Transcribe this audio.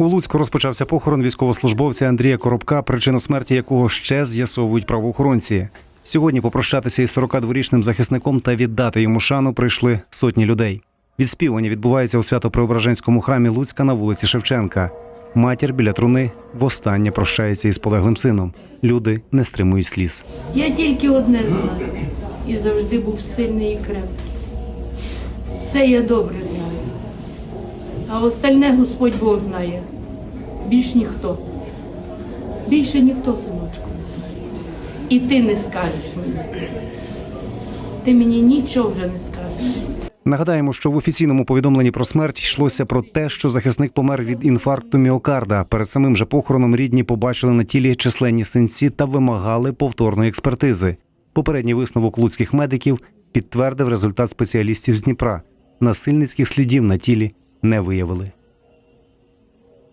У Луцьку розпочався похорон військовослужбовця Андрія Коробка, причину смерті якого ще з'ясовують правоохоронці. Сьогодні попрощатися із 42-річним захисником та віддати йому шану прийшли сотні людей. Відспівання відбувається у Свято-Преображенському храмі Луцька на вулиці Шевченка. Матір біля труни востаннє прощається із полеглим сином. Люди не стримують сліз. Я тільки одне знаю. І завжди був сильний і крепкий. Це я добре. А остальне Господь Бог знає. Більш ніхто. Більше ніхто, синочку, не знає. І ти не скажеш мені. Ти мені нічого вже не скажеш. Нагадаємо, що в офіційному повідомленні про смерть йшлося про те, що захисник помер від інфаркту міокарда. Перед самим же похороном рідні побачили на тілі численні синці та вимагали повторної експертизи. Попередній висновок луцьких медиків підтвердив результат спеціалістів з Дніпра. Насильницьких слідів на тілі не виявили.